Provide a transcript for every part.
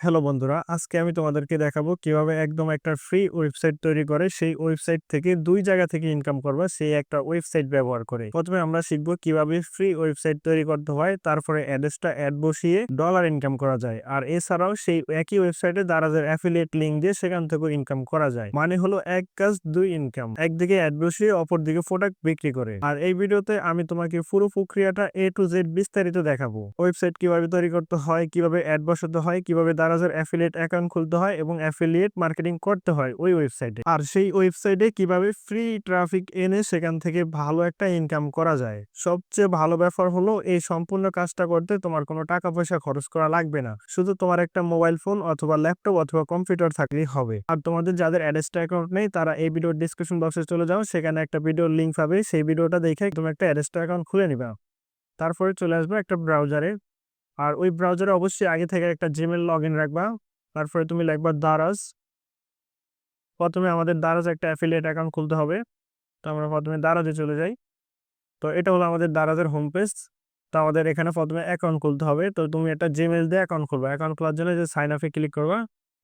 Hello বন্ধুরা, আজকে আমি তোমাদেরকে দেখাবো কীভাবে একদম একটা ফ্রি ওয়েবসাইট তৈরি করে সেই ওয়েবসাইট থেকে দুই জায়গা থেকে ইনকাম করবা সেই একটা ওয়েবসাইট ব্যবহার করে। প্রথমে আমরা শিখব কীভাবে ফ্রি ওয়েবসাইট তৈরি করতে হয়, তারপরে অ্যাড্রেসটা অ্যাড বসিয়ে ডলার ইনকাম করা যায়, আর এছাড়াও সেই একই ওয়েবসাইটে দারাজের অ্যাফিলিয়েট লিঙ্ক দিয়ে সেখান থেকেও ইনকাম করা যায়। মানে হলো এক কাজ দুই ইনকাম একদিকে অ্যাড বসিয়ে অপরদিকে প্রোডাক্ট বিক্রি করে। আর এই ভিডিওতে আমি তোমাকে পুরো প্রক্রিয়াটা এ টু জেড বিস্তারিত দেখাবো। ওয়েবসাইট কীভাবে তৈরি করতে হয়, কীভাবে অ্যাড বসাতে হয়, কীভাবে দারাজের অ্যাফিলিয়েট অ্যাকাউন্ট খুলতে হয় এবং অ্যাফিলিয়েট মার্কেটিং করতে হয় ওই ওয়েবসাইটে আর সেই ওয়েবসাইটে কীভাবে ফ্রি ট্রাফিক এনে সেখান থেকে ভালো একটা ইনকাম করা যায়? সবচেয়ে ভালো ব্যাপার হলো এই সম্পূর্ণ কাজটা করতে তোমার কোনো টাকা পয়সা খরচ করা লাগবে না। শুধু তোমার একটা মোবাইল ফোন অথবা ল্যাপটপ অথবা কম্পিউটার থাকলেই হবে। আর তোমাদের যাদের অ্যাডেস্টা অ্যাকাউন্ট নেই, তারা এই ভিডিওর ডিসক্রিপশন বক্সে চলে যাও, সেখানে একটা ভিডিওর লিঙ্ক পাবে। সেই ভিডিওটা দেখে তুমি একটা অ্যাডেস্টা অ্যাকাউন্ট খুলে নিবা। তারপরে চলে আসবে একটা ব্রাউজারে আর ওই ব্রাউজারে অবশ্যই আগে থেকে একটা জিমেল লগ ইন রাখবা। তারপরে তুমি লিখবা দারাজ প্রথমে আমাদের দারাজ একটা অ্যাফিলিয়েট অ্যাকাউন্ট খুলতে হবে। তো আমরা প্রথমে দারাজে চলে যাই। তো এটা হলো আমাদের দারাজের হোম পেজ তো আমাদের এখানে প্রথমে অ্যাকাউন্ট খুলতে হবে। তো তুমি একটা জিমেল দিয়ে অ্যাকাউন্ট খুলবা। অ্যাকাউন্ট খোলার জন্য যে সাইন আপে ক্লিক করবা।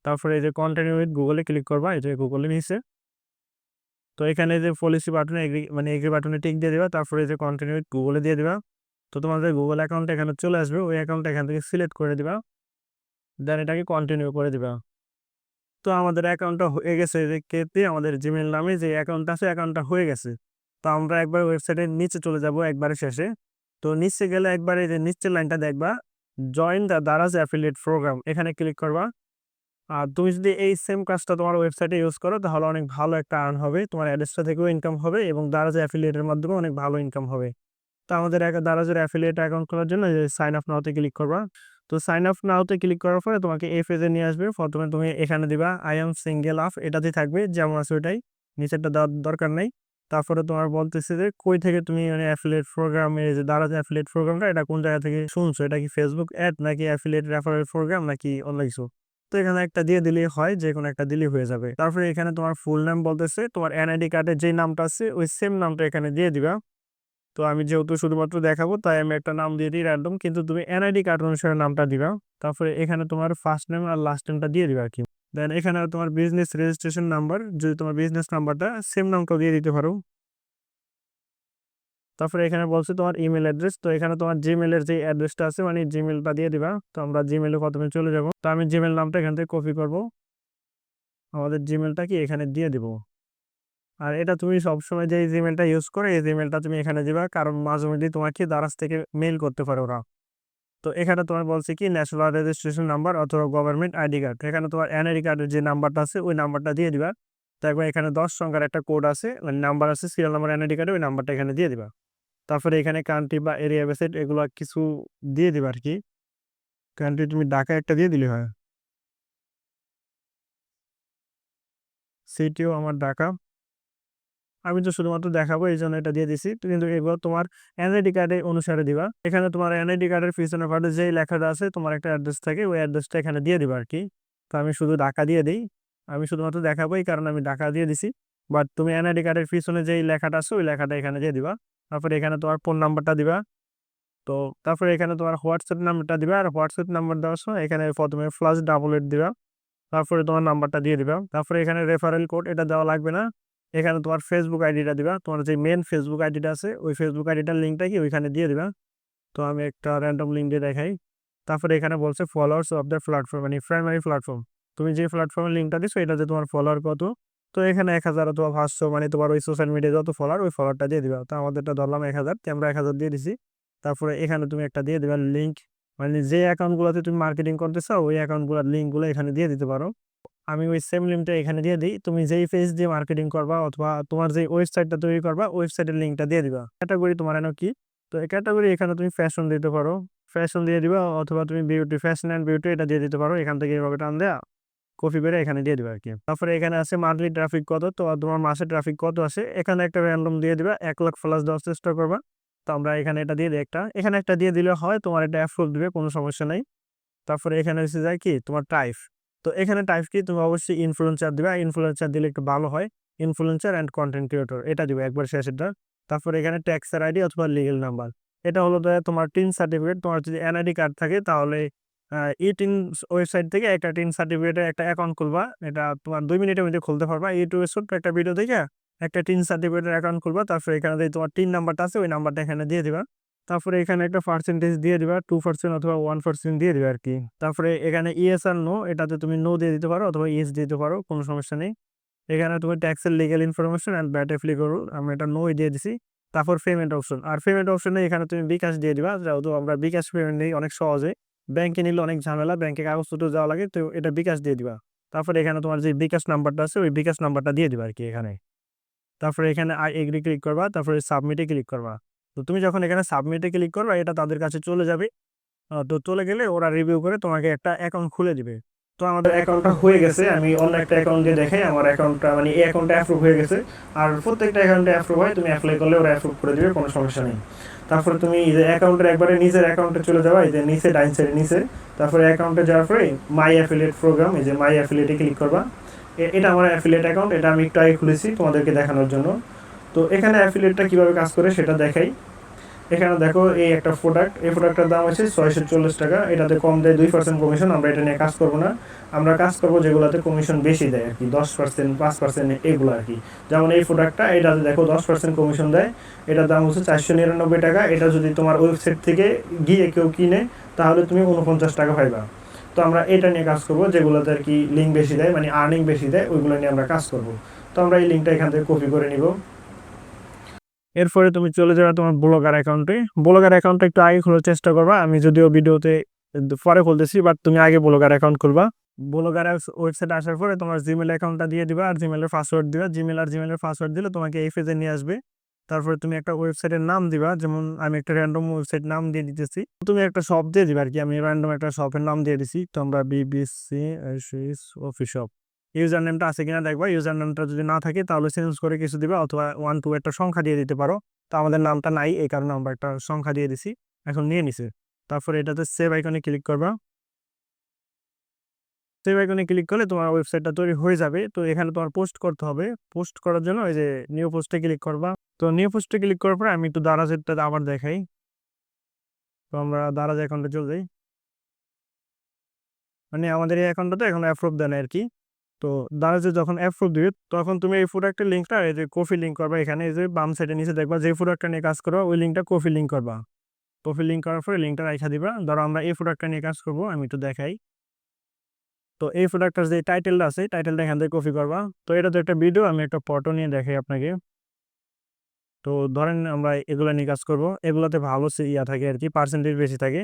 তারপরে এই যে কন্টিনিউ উইথ গুগলে ক্লিক করবা। এই যে গুগলে নিচে। তো এখানে যে পলিসি বাটনে এগ্রি মানে এগ্রি বাটনে টিক দিয়ে দিবা। তারপরে যে কন্টিনিউ উইথ গুগলে দিয়ে দিবা। তো তোমাদের গুগল অ্যাকাউন্ট এখানে চলে আসবে, ওই অ্যাকাউন্টটা এখান থেকে সিলেক্ট করে দিবা দেন এটাকে কন্টিনিউ করে দিবা। তো আমাদের অ্যাকাউন্টটা হয়ে গেছে যে কেতে, আমাদের জিমেল নামে যে অ্যাকাউন্ট আছে অ্যাকাউন্টটা হয়ে গেছে। তো আমরা একবার ওয়েবসাইটের নিচে চলে যাব একবারে শেষে। তো নিচে গেলে একবারে যে নিচের লাইনটা দেখবা join the Daraz affiliate program এখানে ক্লিক করবা। আর তুমি যদি এই সেম কাজটা তোমার ওয়েবসাইটে ইউজ করো, তাহলে অনেক ভালো একটা আর্ন হবে, তোমার অ্যাড্রেসটা থেকেও ইনকাম হবে এবং দারাজ অ্যাফিলিয়েটের মাধ্যমে অনেক ভালো ইনকাম হবে। তো আমাদের দারাজের অ্যাফিলিয়েট অ্যাকাউন্ট খোলার জন্য সাইন আপ নাওতে ক্লিক করবা। তো সাইন আপ নাওতে ক্লিক করার পরে তোমাকে এই পেজে নিয়ে আসবে। প্রথমে তুমি এখানে দিবা আই এম সিঙ্গেল আপ এটাতেই থাকবে, যেমন আছে ওইটাই। নিচেরটা দেওয়ার দরকার নেই। তারপরে তোমার বলতেছে যে, কই থেকে তুমি মানে অ্যাফিলিয়েট প্রোগ্রামে যে দারাজ অ্যাফিলিয়েট প্রোগ্রামটা এটা কোন জায়গা থেকে শুনছো? এটা কি ফেসবুক অ্যাড নাকি অ্যাফিলিয়েট রেফারেল প্রোগ্রাম নাকি অন্য কিছু? তো এখানে একটা দিয়ে দিলেই হয় যে কোনো একটা দিলেই হয়ে যাবে। তারপরে এখানে তোমার ফুল নাম বলতেছে, তোমার এনআইডি কার্ডের যে নামটা আছে, ওই সেম নামটা এখানে দিয়ে দিবা। তো আমি যেহেতু শুধুমাত্র দেখাবো, তাই আমি একটা নাম দিয়ে দিই র্যান্ডম কিন্তু তুমি এনআইডি কার্ড অনুসারে নামটা দিবা। তারপরে এখানে তোমার ফার্স্ট নেম আর লাস্ট নেমটা দিয়ে দিবা আর কি। দেন এখানে তোমার বিজনেস রেজিস্ট্রেশন নাম্বার যদি তোমার বিজনেস নাম্বারটা সেম নামটাও দিয়ে দিতে পারো। তারপরে এখানে বলছে তোমার ইমেল অ্যাড্রেস তো এখানে তোমার জিমেলের যে অ্যাড্রেসটা আছে মানে জিমেলটা দিয়ে দিবা। তো আমরা জিমেলে প্রথমে চলে যাব। তো আমি জিমেল নামটা এখান থেকে কপি করব। আমাদের জিমেলটা কি এখানে দিয়ে দিব? আর এটা তুমি সবসময় যে জিমেলটা ইউজ করে, এই জিমেলটা তুমি এখানে দিবা। কারণ মাঝে মধ্যে তোমাকে দারাজ থেকে মেল করতে পারে ওরা। তো এখানে তোমার বলছে কি ন্যাশনাল রেজিস্ট্রেশন নাম্বার অথবা গভর্নমেন্ট আইডি কার্ড এখানে তোমার এনআইডি কার্ডের যে নাম্বারটা আছে, ওই নাম্বারটা দিয়ে দিবা। তারপর এখানে দশ সংখ্যার একটা কোড আছে মানে নাম্বার আছে সিরিয়াল নাম্বার এনআইডি কার্ডে ওই নাম্বারটা এখানে দিয়ে দিবা। তারপরে এখানে কান্ট্রি বা এরিয়া বেসেট এগুলো কিছু দিয়ে দিবা আর কি। কান্ট্রি তুমি ঢাকা একটা দিয়ে দিলে হয়। সিটিও আমার ঢাকা। আমি তো শুধুমাত্র দেখাবো, এই জন্য এটা দিয়ে দিছি। কিন্তু এগুলো তোমার এনআইডি কার্ডে অনুসারে দিবা। এখানে তোমার এনআইডি কার্ডের পিছনে পার্টে যেই লেখাটা আছে, তোমার একটা অ্যাড্রেস থাকে, ওই অ্যাড্রেসটা এখানে দিয়ে দিবা আর কি। তো আমি শুধু ঢাকা দিয়ে দিই। আমি শুধুমাত্র দেখাবো, এই কারণে আমি ঢাকা দিয়ে দিছি। বাট তুমি এনআইডি কার্ডের পিছনে যেই লেখাটা আছে, ওই লেখাটা এখানে দিয়ে দিবা। তারপরে এখানে তোমার ফোন নাম্বারটা দিবা। তো তারপরে এখানে তোমার হোয়াটসঅ্যাপ নাম্বারটা দিবা। আর হোয়াটসঅ্যাপ নাম্বার দেওয়ার সময় এখানে প্রথমে ফ্লাশ ডাবল এইট দিবা। তারপরে তোমার নাম্বারটা দিয়ে দিবা। তারপরে এখানে রেফারেল কোড এটা দেওয়া লাগবে না। এখানে তোমার ফেসবুক আইডিটা দিবা। তোমার যে মেন ফেসবুক আইডিটা আছে, ওই ফেসবুক আইডিটার লিঙ্কটা কি ওইখানে দিয়ে দিবা। তো আমি একটা র্যান্ডম লিঙ্ক দিয়ে দেখাই। তারপরে এখানে বলছে ফলোয়ার্স অফ দ্য প্ল্যাটফর্ম মানে প্রাইমারি প্ল্যাটফর্ম তুমি যে প্ল্যাটফর্মের লিঙ্কটা দিছো এটাতে তোমার ফলোয়ার কত? তো এখানে এক হাজার অথবা পাঁচশো মানে তোমার ওই সোশ্যাল মিডিয়া যত ফলোয়ার ওই ফলোয়ারটা দিয়ে দিবা। তো আমাদেরটা ধরলাম এক হাজার, তো আমরা এক হাজার দিয়ে দিছি। তারপরে এখানে তুমি একটা দিয়ে দিবা লিঙ্ক মানে যে অ্যাকাউন্টগুলোতে তুমি মার্কেটিং করতে চাও, ওই অ্যাকাউন্টগুলোর লিঙ্কগুলো এখানে দিয়ে দিতে পারো। আমি ওই সেম লিঙ্কটা এখানে দিয়ে দিই। তুমি যেই পেজ দিয়ে মার্কেটিং করবা অথবা তোমার যে ওয়েবসাইটটা তৈরি করবা ওয়েবসাইটের লিঙ্কটা দিয়ে দিবা। ক্যাটাগরি তোমার এনে কি? তো এই ক্যাটাগরি এখানে তুমি ফ্যাশন দিতে পারো। ফ্যাশন দিয়ে দিবা অথবা তুমি বিউটি ফ্যাশন অ্যান্ড বিউটি এটা দিয়ে দিতে পারো। এখান থেকে এইভাবে টান দেয়া কপি করে এখানে দিয়ে দিবা আর কি। তারপরে এখানে আছে মান্থলি ট্রাফিক কত? তো তোমার মাসে ট্রাফিক কত আসে? এখানে একটা র্যান্ডম দিয়ে দিবা, এক লাখ প্লাস দেওয়ার চেষ্টা করবা। তো আমরা এখানে এটা দিয়ে দিই একটা। এখানে একটা দিয়ে দিলে হয়, তোমার এটা অ্যাপ্রুভ দিবে, কোনো সমস্যা নেই। তারপরে এখানে এসে যায় কি? তোমার টাইপ তো এখানে টাইপ কি? তুমি অবশ্যই ইনফ্লুয়েন্সার দিবে। ইনফ্লুয়েন্সার দিলে একটু ভালো হয়। ইনফ্লুয়েন্সার অ্যান্ড কন্টেন্ট ক্রিয়েটর এটা দিবে একবার শেষেরটা তারপর এখানে ট্যাক্সের আইডি অথবা লিগেল নাম্বার এটা হলো তোমার টিন সার্টিফিকেট তোমার যদি এনআইডি কার্ড থাকে, তাহলে ই টিন ওয়েবসাইট থেকে একটা টিন সার্টিফিকেটের একটা অ্যাকাউন্ট খুলবা। এটা তোমার দুই মিনিটের মধ্যে খুলতে পারবা। ইউটিউবে ছোট্ট একটা ভিডিও দেখে একটা টিন সার্টিফিকেটের অ্যাকাউন্ট খুলবা। তারপর এখানে তোমার টিন নাম্বারটা আছে, ওই নাম্বারটা এখানে দিয়ে দিবা। তারপরে এখানে একটা পার্সেন্টেজ দিয়ে দিবা টু পার্সেন্ট অথবা ওয়ান পার্সেন্ট দিয়ে দিবা আর কি তারপরে এখানে ইএস আর নো এটাতে তুমি নো দিয়ে দিতে পারো অথবা ইএস দিতে পারো, কোনো সমস্যা নেই। এখানে তুমি ট্যাক্সের legal information and VAT apply করো, আমি এটা নোই দিয়ে দিছি। তারপর পেমেন্ট অপশন আর পেমেন্ট অপশনে এখানে তুমি বিকাশ দিয়ে দিবা, যেহেতু আমরা বিকাশ পেমেন্ট নিই অনেক সহজে। ব্যাংকে নিলে অনেক ঝামেলা ব্যাংকে কাগজপত্র যাওয়া লাগে, তো এটা বিকাশ দিয়ে দিবা। তারপরে এখানে তোমার যে বিকাশ নাম্বারটা আছে, ওই বিকাশ নাম্বারটা দিয়ে দিবা আর কি এখানে। তারপরে এখানে আই এগ্রি ক্লিক করবা, তারপরে সাবমিটে ক্লিক করবা। তো তুমি যখন এখানে সাবমিটে ক্লিক করবে এটা তাদের কাছে চলে যাবে। তো চলে গেলে ওরা রিভিউ করে তোমাকে একটা অ্যাকাউন্ট খুলে দিবে। তো আমাদের অ্যাকাউন্টটা হয়ে গেছে আমি অন্য একটা অ্যাকাউন্ট দিয়ে দেখাই আমার অ্যাকাউন্টটা মানে এই অ্যাকাউন্টটা অ্যাপ্রুভ হয়ে গেছে। আর প্রত্যেকটা অ্যাকাউন্টে অ্যাপ্রুভ হয় তুমি অ্যাপ্লাই করলে ওরা অ্যাপ্রুভ করে দিবে কোনো সমস্যা নেই। তারপরে তুমি এই যে অ্যাকাউন্টের একবারে নিজের অ্যাকাউন্টে চলে যাবা এই যে নিচে ডাইন সাইডে নিচে তারপরে অ্যাকাউন্টে যাওয়ার পরে মাই অ্যাফিলিয়েট প্রোগ্রাম এই যে মাই অ্যাফিলিয়েটে ক্লিক করবা। এটা আমার অ্যাফিলিয়েট অ্যাকাউন্ট এটা আমি একটু আগে খুলেছি তোমাদেরকে দেখানোর জন্য। তো এখানে অ্যাফিলিয়েটটা কীভাবে কাজ করে সেটা দেখাই। এখানে দেখো এই একটা প্রোডাক্ট এই প্রোডাক্টের দাম হচ্ছে ছয়শো চল্লিশ টাকা। এটাতে কম দেয় দুই পার্সেন্ট কমিশন আমরা এটা নিয়ে কাজ করব না। আমরা কাজ করব যেগুলোতে কমিশন বেশি দেয় আর কি, দশ পার্সেন্ট পাঁচ পার্সেন্ট এগুলো আর কি। যেমন এই প্রোডাক্টটা এটাতে দেখো দশ পার্সেন্ট কমিশন দেয়। এটার দাম হচ্ছে চারশো নিরানব্বই টাকা। এটা যদি তোমার ওয়েবসাইট থেকে গিয়ে কেউ কিনে, তাহলে তুমি উনপঞ্চাশ টাকা পাইবা। তো আমরা এটা নিয়ে কাজ করব, যেগুলোতে আর কি লিঙ্ক বেশি দেয় মানে আর্নিং বেশি দেয়, ওইগুলো নিয়ে আমরা কাজ করব। তো আমরা এই লিঙ্কটা এখান থেকে কপি করে নিব। এরপরে তুমি চলে যাবে তোমার ব্লগার অ্যাকাউন্টে। ব্লগার অ্যাকাউন্টটা একটু আগে খোলার চেষ্টা করবা, আমি যদিও ভিডিওতে পরে খুলতেছি বাট তুমি আগে ব্লগার অ্যাকাউন্ট খুলবা। ব্লগার ওয়েবসাইট আসার পরে তোমার জিমেল অ্যাকাউন্টটা দিয়ে দিবা আর জিমেলের পাসওয়ার্ড দিবা। জিমেল আর জিমেলের পাসওয়ার্ড দিলে তোমাকে এই পেজে নিয়ে আসবে। তারপরে তুমি একটা ওয়েবসাইটের নাম দিবা, যেমন আমি একটা র্যান্ডম ওয়েবসাইট নাম দিয়ে দিতেছি। তুমি একটা শপ দিয়ে দিবা আর কি, আমি র্যান্ডম একটা শপের নাম দিয়ে দিছি। তোমরা বিবিসি অফিস শপ ইউজার নেমটা আছে কিনা দেখবা। ইউজার নেমটা যদি না থাকে, তাহলে চেঞ্জ করে কিছু দিবা অথবা ওয়ান টু একটা সংখ্যা দিয়ে দিতে পারো। তো আমাদের নামটা নাই, এই কারণে আমরা একটা সংখ্যা দিয়ে দিছি। এখন নিয়ে নিছে। তারপরে এটাতে সেভ আইকনে ক্লিক করবা। সেভ আইকনে ক্লিক করলে তোমার ওয়েবসাইটটা তৈরি হয়ে যাবে। তো এখানে তোমার পোস্ট করতে হবে। পোস্ট করার জন্য ওই যে নিউ পোস্টে ক্লিক করবা। তো নিউ পোস্টে ক্লিক করার পরে আমি একটু দারাজেরটা আবার দেখাই। তো আমরা দারাজ অ্যাকাউন্টে চলে যাই। মানে আমাদের এই অ্যাকাউন্টটা তো এখন অ্যাপ্রুভ দেন আর কি। তো দারাজে যখন অ্যাপ অ্যাপ্রুভ দিবে, তখন তুমি এই প্রোডাক্টের লিঙ্কটা এই যে কফি লিঙ্ক করবা এখানে, এই যে বাম সাইডে নিচে দেখবা যে প্রোডাক্টটা নিয়ে কাজ করবা, ওই লিঙ্কটা কফি লিঙ্ক করবা। কফি লিঙ্ক করার পরে লিঙ্কটা রাখা দিবা। ধরো আমরা এই প্রোডাক্টটা নিয়ে কাজ করব, আমি একটু দেখাই। তো এই প্রোডাক্টটার যে টাইটেলটা আছে টাইটেলটা এখান থেকে কপি করবা। তো এটা তো একটা ভিডিও আমি একটা ফটো নিয়ে দেখাই আপনাকে। তো ধরেন আমরা এগুলো নিয়ে কাজ করব, এগুলোতে ভালো ইয়া থাকে আর কি পার্সেন্টেজ বেশি থাকে।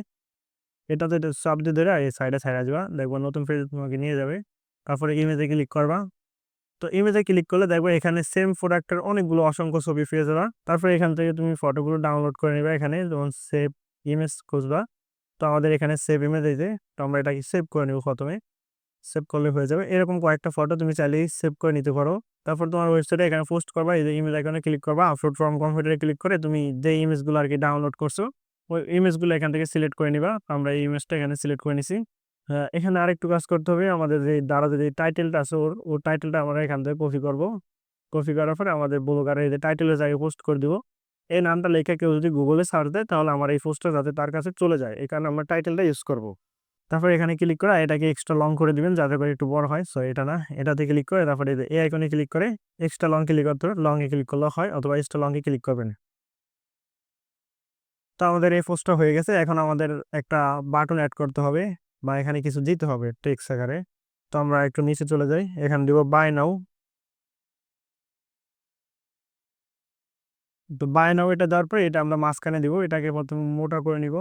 এটাতে সাব দিয়ে ধরে এই সাইডে সাইড আসবা দেখব নতুন পেজ তোমাকে নিয়ে যাবে। তারপরে ইমেজে ক্লিক করবা। তো ইমেজে ক্লিক করলে দেখবে এখানে সেম প্রোডাক্টের অনেকগুলো অসংখ্য ছবি পেয়ে যাবা। তারপরে এখান থেকে তুমি ফটোগুলো ডাউনলোড করে নেবে এখানে, যেমন সেভ ইমেজ খুঁজবা। তো আমাদের এখানে সেভ ইমেজ এই যে, তো আমরা এটাকে সেভ করে নেব প্রথমে। সেভ করলে হয়ে যাবে। এরকম কয়েকটা ফটো তুমি চাইলেই সেভ করে নিতে পারো। তারপর তোমার ওয়েবসাইটে এখানে পোস্ট করবা, এই যে ইমেজ আইকনে ক্লিক করবা। আপলোড ফ্রম কম্পিউটারে ক্লিক করে তুমি যে ইমেজগুলো আর কি ডাউনলোড করছ, ওই ইমেজগুলো এখান থেকে সিলেক্ট করে নিবা। আমরা এই ইমেজটা এখানে সিলেক্ট করে নিছি। এখানে আরেকটু কাজ করতে হবে। আমাদের যে দাঁড়াতে যে টাইটেলটা আছে, ওর ওর টাইটেলটা আমরা এখান থেকে কপি করব। কপি করার পরে আমাদের ব্লগারের যে টাইটেলের জায়গায় পোস্ট করে দিব। এই নামটা লেখা কেউ যদি গুগলে সার্চ দেয়, তাহলে আমার এই পোস্টটা যাতে তার কাছে চলে যায়। এই কারণে আমরা টাইটেলটা ইউজ করব। তারপর এখানে ক্লিক করে এটাকে এক্সট্রা লং করে দিবেন, যাতে করে একটু বড় হয়। সো এটা না, এটাতে ক্লিক করে তারপরে এই আইকনে ক্লিক করে এক্সট্রা লং ক্লিক করতে হবে। লং এ ক্লিক করলে হয়, অথবা এক্সট্রা লং এ ক্লিক করবেন। তো আমাদের এই পোস্টটা হয়ে গেছে। এখন আমাদের একটা বাটন অ্যাড করতে হবে। বা এখানে কিছু দিতে হবে টেক্স আকারে। তো আমরা একটু নিচে চলে যাই, এখানে দিব বাই নাও তো বাই নাও এটা দেওয়ার পরে এটা আমরা মাঝখানে দিব, এটাকে প্রথমে মোটা করে নিব।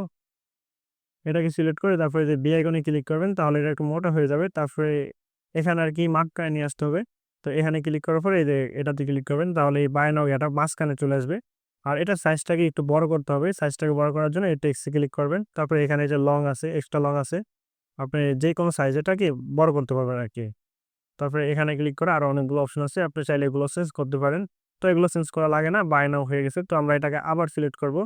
এটাকে সিলেক্ট করে তারপরে যে বি ক্লিক করবেন, তাহলে এটা একটু মোটা হয়ে যাবে। তারপরে এখানে আর কি মার্কায় নিয়ে আসতে হবে। তো এখানে ক্লিক করার পরে এই যে এটাতে ক্লিক করবেন, তাহলে এই বাই নাও এটা মাঝখানে চলে আসবে। আর এটা সাইজটাকে একটু বড় করতে হবে। সাইজটাকে বড় করার জন্য এই টেক্সটে ক্লিক করবেন। তারপরে এখানে যে লং আছে এক্সট্রা লং আছে। আপনি যে কোনো সাইজ এটাকে বড় করতে পারবেন আর কি। তারপরে এখানে ক্লিক করে আরও অনেকগুলো অপশন আছে, আপনি চাইলে এগুলো চেঞ্জ করতে পারেন। তো এগুলো চেঞ্জ করা লাগে না বাই নাও হয়ে গেছে। তো আমরা এটাকে আবার সিলেক্ট করব।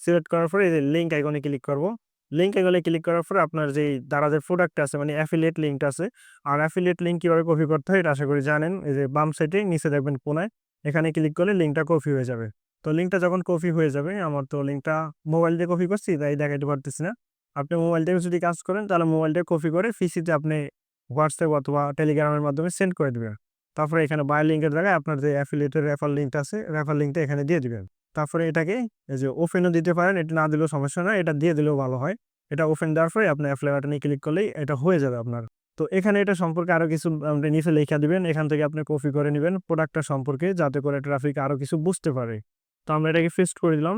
সিলেক্ট করার পরে এই যে লিঙ্ক আইকনে ক্লিক করব। লিঙ্ক আইকনে ক্লিক করার পরে আপনার যেই দারাজের প্রোডাক্ট আছে মানে অ্যাফিলিয়েট লিঙ্কটা আছে, আর অ্যাফিলিয়েট লিঙ্ক কীভাবে কপি করতে হয় এটা আশা করি জানেন। এই যে বাম সাইডে নিচে দেখবেন কোনায়। এখানে ক্লিক করলে লিঙ্কটা কপি হয়ে যাবে। তো লিঙ্কটা যখন কপি হয়ে যাবে, আমার তো লিঙ্কটা মোবাইল দিয়ে কপি করছি, তাই দেখাইতে পারতেছি না। আপনি মোবাইল থেকে যদি কাজ করেন, তাহলে মোবাইলটা কপি করে পিসিতে আপনি হোয়াটসঅ্যাপ অথবা টেলিগ্রামের মাধ্যমে সেন্ড করে দেবেন। তারপরে এখানে বাই লিঙ্কের জায়গায় আপনার যে অ্যাফিলিয়েটের রেফার লিঙ্কটা আছে রেফার লিঙ্কটা এখানে দিয়ে দিবেন। তারপরে এটাকে এই যে ওপেনও দিতে পারেন, এটা না দিলেও সমস্যা নয়, এটা দিয়ে দিলেও ভালো হয়। এটা ওপেন দেওয়ার পরে আপনি অ্যাপ্লাই বাটনে ক্লিক করলেই এটা হয়ে যাবে আপনার। তো এখানে এটা সম্পর্কে আরও কিছু আপনি নিচে লেখা দিবেন, এখান থেকে আপনি কপি করে নেবেন প্রোডাক্টটা সম্পর্কে, যাতে করে ট্রাফিক আরও কিছু বুঝতে পারে। তো আমরা এটাকে ফেস্ট করে দিলাম।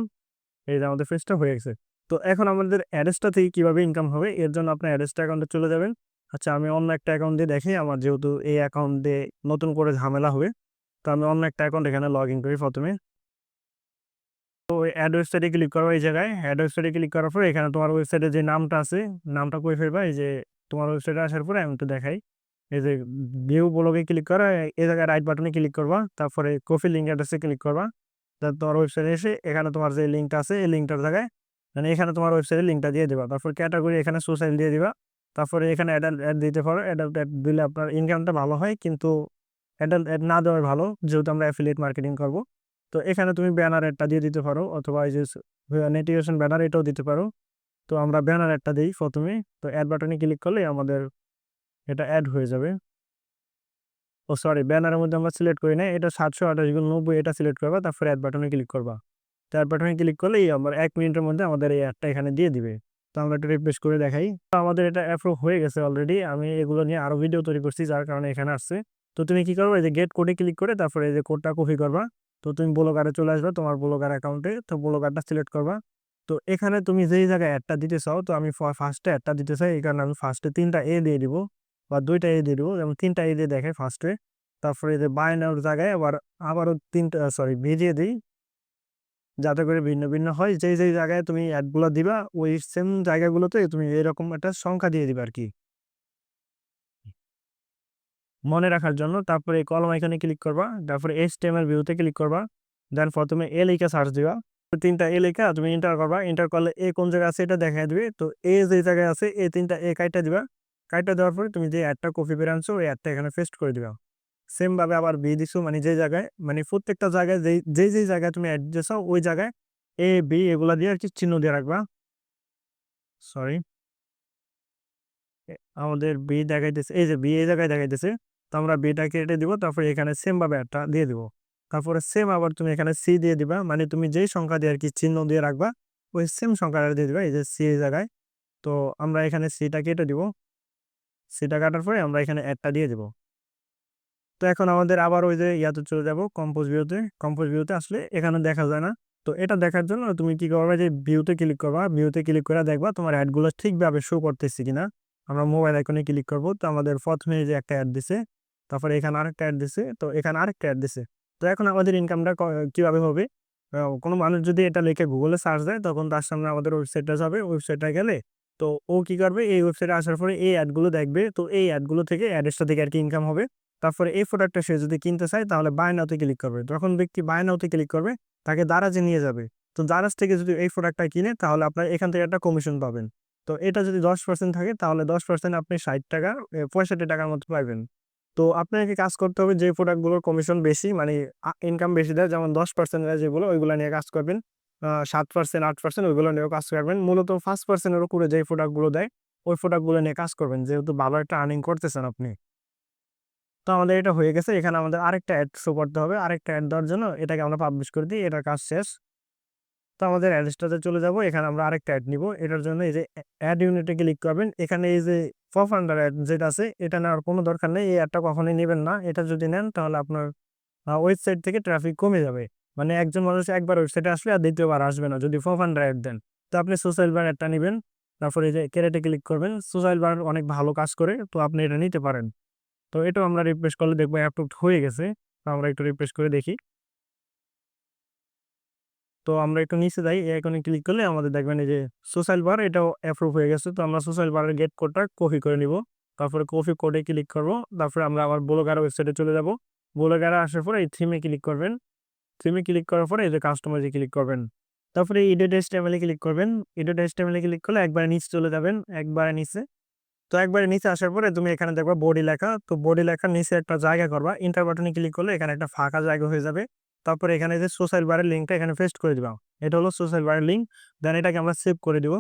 এই যে আমাদের ফেসটা হয়ে গেছে। তো এখন আমাদের অ্যাড্রেসটা থেকে কীভাবে ইনকাম হবে, এর জন্য আপনার অ্যাড্রেসটা অ্যাকাউন্টে চলে যাবেন। আচ্ছা আমি অন্য একটা অ্যাকাউন্ট দিয়ে দেখি, আমার যেহেতু এই অ্যাকাউন্ট দিয়ে নতুন করে ঝামেলা হবে, তো আমি অন্য একটা অ্যাকাউন্ট এখানে লগ ইন করি প্রথমে। তো অ্যাড ওয়েবসাইটে ক্লিক করব এই জায়গায়। অ্যাড ওয়েবসাইটে ক্লিক করার পরে এখানে তোমার ওয়েবসাইটে যে নামটা আছে, নামটা কই ফেলবা? এই যে তোমার ওয়েবসাইটে আসার পরে আমি তো দেখাই। এই যে ভিউ ব্লগে ক্লিক করা, এই জায়গায় রাইট বাটনে ক্লিক করবা, তারপরে কফি লিঙ্ক অ্যাড্রেসে ক্লিক করবা। তোমার ওয়েবসাইটে এসে এখানে তোমার যে লিঙ্কটা আছে, এই লিঙ্কটার জায়গায় মানে এখানে তোমার ওয়েবসাইটের লিঙ্কটা দিয়ে দিবা। তারপর ক্যাটাগরি এখানে সোশ্যাল দিয়ে দিবা। তারপরে এখানে অ্যাডাল্ট অ্যাড দিতে পারো। অ্যাডাল্ট অ্যাড দিলে আপনার ইনকামটা ভালো হয়, কিন্তু অ্যাডাল্ট অ্যাড না দেওয়ার ভালো, যেহেতু আমরা অ্যাফিলিয়েট মার্কেটিং করব। তো এখানে তুমি ব্যানার অ্যাডটা দিয়ে দিতে পারো, অথবা এই যে নেটিভেশন ব্যানার এটাও দিতে পারো। তো আমরা ব্যানার অ্যাডটা দিই প্রথমে। তো অ্যাড বাটনে ক্লিক করলে আমাদের এটা অ্যাড হয়ে যাবে। ও সরি ব্যানারের মধ্যে আমরা সিলেক্ট করি না এটা সাতশো আঠাশ গুণ নব্বই, এটা সিলেক্ট করবা, তারপরে অ্যাড বাটনে ক্লিক করবা। তো অ্যাড বাটনে ক্লিক করলেই আমার এক মিনিটের মধ্যে আমাদের এই অ্যাডটা এখানে দিয়ে দিবে। তো আমরা একটু রিফ্রেশ করে দেখাই। তো আমাদের এটা অ্যাপ্রুভ হয়ে গেছে অলরেডি আমি এগুলো নিয়ে আরও ভিডিও তৈরি করছি, যার কারণে এখানে আসছে। তো তুমি কি করবে? এই যে গেট কোডে ক্লিক করে তারপরে এই যে কোডটা কপি করবা। তো তুমি ব্লগারে চলে আসবে তোমার ব্লগার অ্যাকাউন্টে তো ব্লগারটা সিলেক্ট করবা। তো এখানে তুমি যেই জায়গায় অ্যাডটা দিতে চাও, তো আমি ফার্স্টে অ্যাডটা দিতে চাই। এই কারণে আমি ফার্স্টে তিনটা এ দিয়ে দিব বা দুইটা এ দিয়ে দিব। যেমন তিনটা এ দিয়ে দেখে ফার্স্টে তারপরে যে বায়নার জায়গায় আবার, আবারও তিনটা সরি ভিজিয়ে দিই। যাতে করে ভিন্ন ভিন্ন হয়। যেই যেই জায়গায় তুমি অ্যাডগুলো দিবা, ওই সেম জায়গাগুলোতে তুমি এরকম একটা সংখ্যা দিয়ে দিবা আর কি মনে রাখার জন্য তারপরে কলম এখানে ক্লিক করবা, তারপরে এস টেমের ভিউতে ক্লিক করবা দেন প্রথমে এ লেখা সার্চ দিবা। তিনটা এ লেখা, তুমি এন্টার করবা এন্টার করলে এ কোন জায়গায় আছে এটা দেখা দিবে। তো এ যে জায়গায় আছে এ তিনটা এ কাইটা দিবা। কাইটা দেওয়ার পরে তুমি যে অ্যাডটা কপি করে আনছো, ওই অ্যাডটা এখানে পেস্ট করে দিবা। সেম ভাবে আবার বি দিছো মানে যে জায়গায় মানে প্রত্যেকটা জায়গায় যে যেই জায়গায় তুমি অ্যাড দিছো ওই জায়গায় এ বি এগুলা দিয়ে আর কি চিহ্ন দিয়ে রাখবা। সরি আমাদের বি দেখাইতেছে, এই যে বি এই জায়গায় দেখাইতেছে, তো আমরা বিটা কেটে দিব, তারপরে এখানে সেম ভাবে একটা দিয়ে দিব। তারপরে সেম আবার তুমি এখানে সি দিয়ে দিবা মানে তুমি যেই সংখ্যা দিয়ে আর কি চিহ্ন দিয়ে রাখবা, ওই সেম সংখ্যাটা দিয়ে দিবা, এই যে সি এই জায়গায়। তো আমরা এখানে সিটা কেটে দিব। সিটা কাটার পরে আমরা এখানে একটা দিয়ে দিব। তো এখন আমাদের আবার ওই যে ইয়াতে চলে যাব, কম্পোজ ভিউতে। কম্পোজ ভিউতে আসলে এখানে দেখা যায় না। তো এটা দেখার জন্য তুমি কি করবে যে ভিউতে ক্লিক করবা। ভিউতে ক্লিক করে দেখবা তোমার অ্যাডগুলো ঠিকভাবে শো করতেছে কিনা। আমরা মোবাইল আইকনে ক্লিক করব, তো আমাদের প্রথমে যে একটা অ্যাড দিছে, তারপরে এখানে আরেকটা অ্যাড দিছে, তো এখানে আরেকটা অ্যাড দিছে। তো এখন আমাদের ইনকামটা কীভাবে হবে? কোনো মানুষ যদি এটা লিখে গুগলে সার্চ দেয়, তখন তার সামনে আমাদের ওয়েবসাইটটা যাবে। ওয়েবসাইটটা গেলে তো ও কি করবে? এই ওয়েবসাইটে আসার পরে এই অ্যাডগুলো দেখবে। তো এই অ্যাডগুলো থেকে অ্যাড্রেসটা থেকে আর কি ইনকাম হবে? তারপরে এই প্রোডাক্টটা সে যদি কিনতে চায়, তাহলে বাই ক্লিক করবে। যখন ব্যক্তি বাই ক্লিক করবে, তাকে দারাজে নিয়ে যাবে। তো দারাজ থেকে যদি এই প্রোডাক্টটা কিনে, তাহলে আপনার এখান থেকে একটা কমিশন পাবেন। তো এটা যদি দশ পার্সেন্ট থাকে, তাহলে দশ পার্সেন্ট আপনি ষাট টাকা পঁয়ষট্টি টাকার মতো পাবেন তো আপনাকে কাজ করতে হবে যে প্রোডাক্টগুলোর কমিশন বেশি মানে ইনকাম বেশি দেয়, যেমন দশ পার্সেন্ট যেগুলো, ওইগুলো নিয়ে কাজ করবেন। সাত পার্সেন্ট আট পার্সেন্ট ওইগুলো নিয়েও কাজ করবেন। মূলত ফার্স্ট পার্সেন্টের উপরে যে প্রোডাক্টগুলো দেয়, ওই প্রোডাক্টগুলো নিয়ে কাজ করবেন। যেহেতু ভালো একটা আর্নিং করতেছেন আপনি। তো আমাদের এটা হয়ে গেছে। এখানে আমাদের আরেকটা অ্যাড শো করতে হবে। আরেকটা অ্যাড দেওয়ার জন্য এটাকে আমরা পাবলিশ করে দিই। এটার কাজ শেষ। তো আমাদের অ্যাড্রেসটাতে চলে যাব। এখানে আমরা আরেকটা অ্যাড নিব। এটার জন্য এই যে অ্যাড ইউনিটে ক্লিক করবেন। এখানে এই যে ফফ আন্ডার অ্যাড যেটা আছে, এটা নেওয়ার কোনো দরকার নেই। এই অ্যাডটা কখনোই নেবেন না। এটা যদি নেন, তাহলে আপনার ওয়েবসাইট থেকে ট্রাফিক কমে যাবে। মানে একজন মানুষ একবার ওয়েবসাইটে আসলে আর দ্বিতীয়বার আসবে না, যদি ফফ আন্ডার অ্যাড দেন। তো আপনি সোশ্যাল বার অ্যাডটা নেবেন। তারপরে এই যে ক্যারেটে ক্লিক করবেন। সোশ্যাল বার অনেক ভালো কাজ করে। তো আপনি এটা নিতে পারেন। তো এটাও আমরা রিফ্রেশ করলে দেখব অ্যাপ্রুভড হয়ে গেছে। তো আমরা একটু রিফ্রেশ করে দেখি। তো আমরা একটু নিচে যাই, এই আইকনে ক্লিক করলে আমাদের দেখবেন এই যে সোশ্যাল বার এটাও অ্যাপ্রুভ হয়ে গেছে। তো আমরা সোশ্যাল বারের গেট কোডটা কপি করে নিব। তারপরে কপি কোডে ক্লিক করব। তারপরে আমরা আবার ব্লগার ওয়েবসাইটে চলে যাব। ব্লগারে আসার পরে এই থিমে ক্লিক করবেন। থিমে ক্লিক করার পরে এই যে কাস্টমাইজে ক্লিক করবেন। তারপরে ইডেট এস্টেমেলে ক্লিক করবেন। ইডেট এস্টেমেলে ক্লিক করলে একবারে নিচে চলে যাবেন। একবারে নিচে। তো একবারে নিচে আসার পরে তুমি এখানে দেখবা বডি লেখা। তো বডি লেখার নিচে একটা জায়গা করবা। ইন্টার বাটনে ক্লিক করলে এখানে একটা ফাঁকা জায়গা হয়ে যাবে। তারপরে এখানে যে সোশ্যাল বারের লিঙ্কটা এখানে পেস্ট করে দিবা। এটা হলো সোশ্যাল বারের লিঙ্ক দেন এটাকে আমরা সেভ করে দিব।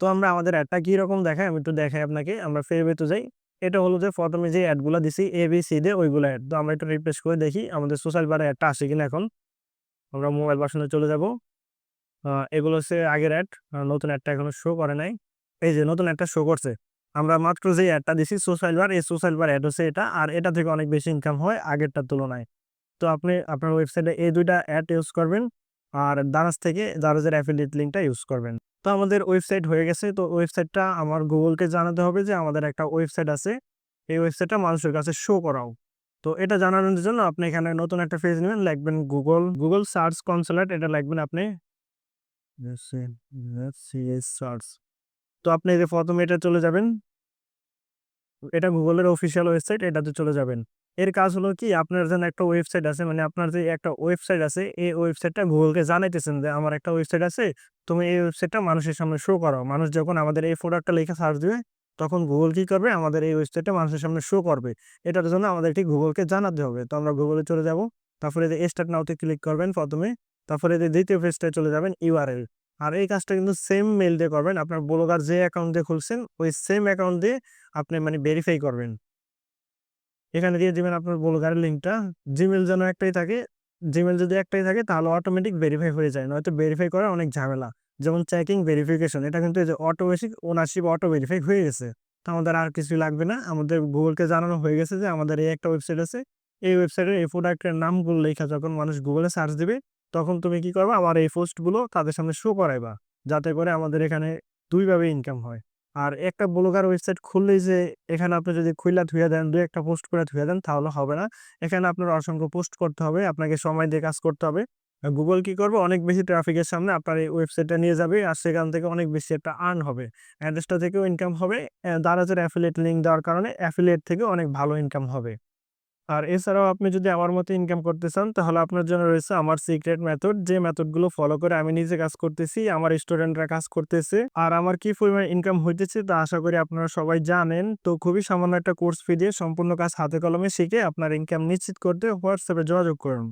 তো আমরা আমাদের অ্যাডটা কীরকম দেখায় আমি একটু দেখাই আপনাকে। আমরা ফেসবুকে যাই। এটা হলো যে প্রথমে যে অ্যাডগুলো দিছি এ বি সি ডে ওইগুলো অ্যাড তো আমরা একটু রিপ্লেস করে দেখি আমাদের সোশ্যাল বারে অ্যাডটা আসে কিনা এখন। আমরা মোবাইল বাসনে চলে যাব। এগুলো হচ্ছে আগের অ্যাড নতুন অ্যাডটা এখনও শো করে নাই। এই যে নতুন অ্যাডটা শো করছে। আমরা মাত্র যে অ্যাডটা দিছি সোশ্যাল বার এই সোশ্যাল বার অ্যাড হচ্ছে এটা। আর এটা থেকে অনেক বেশি ইনকাম হয় আগেরটার তুলনায়। তো আপনি, আপনার ওয়েবসাইটে এই দুইটা অ্যাড ইউজ করবেন আর দারাজ থেকে দারাজের অ্যাফিলিয়েট লিঙ্কটা ইউজ করবেন। তো আমাদের ওয়েবসাইট হয়ে গেছে। তো ওয়েবসাইটটা আমার গুগলকে জানাতে হবে যে আমাদের একটা ওয়েবসাইট আছে। এই ওয়েবসাইটটা মানুষের কাছে শো করাও। তো এটা জানানোর জন্য আপনি এখানে নতুন একটা পেজ নেবেন, লিখবেন গুগল গুগল সার্চ কনসালেট এটা লিখবেন আপনি। সার্চ তো আপনি যে প্রথমে এটা চলে যাবেন। এটা গুগলের অফিসিয়াল ওয়েবসাইট এটাতে চলে যাবেন। এর কাজ হলো কি, আপনার যেন একটা ওয়েবসাইট আছে মানে আপনার যে একটা ওয়েবসাইট আছে, এই ওয়েবসাইটটা গুগলকে জানাইতেছেন যে আমার একটা ওয়েবসাইট আছে, তুমি এই ওয়েবসাইটটা মানুষের সামনে শো করো। মানুষ যখন আমাদের এই প্রোডাক্টটা লেখা সার্চ দেবে, তখন গুগল কি করবে? আমাদের এই ওয়েবসাইটটা মানুষের সামনে শো করবে। এটার জন্য আমাদের ঠিক গুগলকে জানাতে হবে। তো আমরা গুগলে চলে যাব, তারপরে যে স্টার্ট নাওতে ক্লিক করবেন প্রথমে, তারপরে যে দ্বিতীয় পেজটায় চলে যাবেন ইউআরএল আর এই কাজটা কিন্তু সেম মেল দিয়ে করবেন। আপনার ব্লগার যে অ্যাকাউন্ট দিয়ে খুলছেন, ওই সেম অ্যাকাউন্ট দিয়ে আপনি মানে ভেরিফাই করবেন। এখানে দিয়ে দিবেন আপনার ব্লগারের লিঙ্কটা জিমেল যেন একটাই থাকে জিমেল যদি একটাই থাকে, তাহলে অটোমেটিক ভেরিফাই হয়ে যায়। নয়তো ভেরিফাই করা অনেক ঝামেলা। যেমন চেকিং ভেরিফিকেশন এটা কিন্তু এই যে auto basic ownership auto verify হয়ে গেছে। তো আমাদের আর কিছু লাগবে না। আমাদের গুগলকে জানানো হয়ে গেছে যে আমাদের এই একটা ওয়েবসাইট আছে। এই ওয়েবসাইটের এই প্রোডাক্টের নামগুলো লেখা, যখন মানুষ গুগলে সার্চ দিবে তখন তুমি কি করবা? আমার এই পোস্টগুলো তাদের সামনে শো করাইবা। যাতে করে আমাদের এখানে দুইভাবে ইনকাম হয়। আর একটা ব্লগার ওয়েবসাইট খুললেই যে এখানে আপনি যদি খুইলা ধুয়ে দেন, দুই একটা পোস্ট করে ধুয়ে দেন, তাহলে হবে না। এখানে আপনার অসংখ্য পোস্ট করতে হবে, আপনাকে সময় দিয়ে কাজ করতে হবে। গুগল কি করবে? অনেক বেশি ট্রাফিকের সামনে আপনার এই ওয়েবসাইটটা নিয়ে যাবে, আর সেখান থেকে অনেক বেশি একটা আর্ন হবে। অ্যাড্রেসটা থেকেও ইনকাম হবে। দারাজের অ্যাফিলিয়েট লিঙ্ক দেওয়ার কারণে অ্যাফিলিয়েট থেকে অনেক ভালো ইনকাম হবে। আর এছাড়াও আপনি যদি আমার মতো ইনকাম করতে চান, তাহলে আপনার জন্য রয়েছে আমার সিক্রেট মেথড যে মেথডগুলো ফলো করে আমি নিজে কাজ করতেছি, আমার স্টুডেন্টরা কাজ করতেছে। আর আমার কি পরিমাণ ইনকাম হইতেছে তা আশা করি আপনারা সবাই জানেন। তো খুবই সামান্য একটা কোর্স ফি দিয়ে সম্পূর্ণ কাজ হাতে কলমে শিখে আপনার ইনকাম নিশ্চিত করতে হোয়াটসঅ্যাপে যোগাযোগ করুন।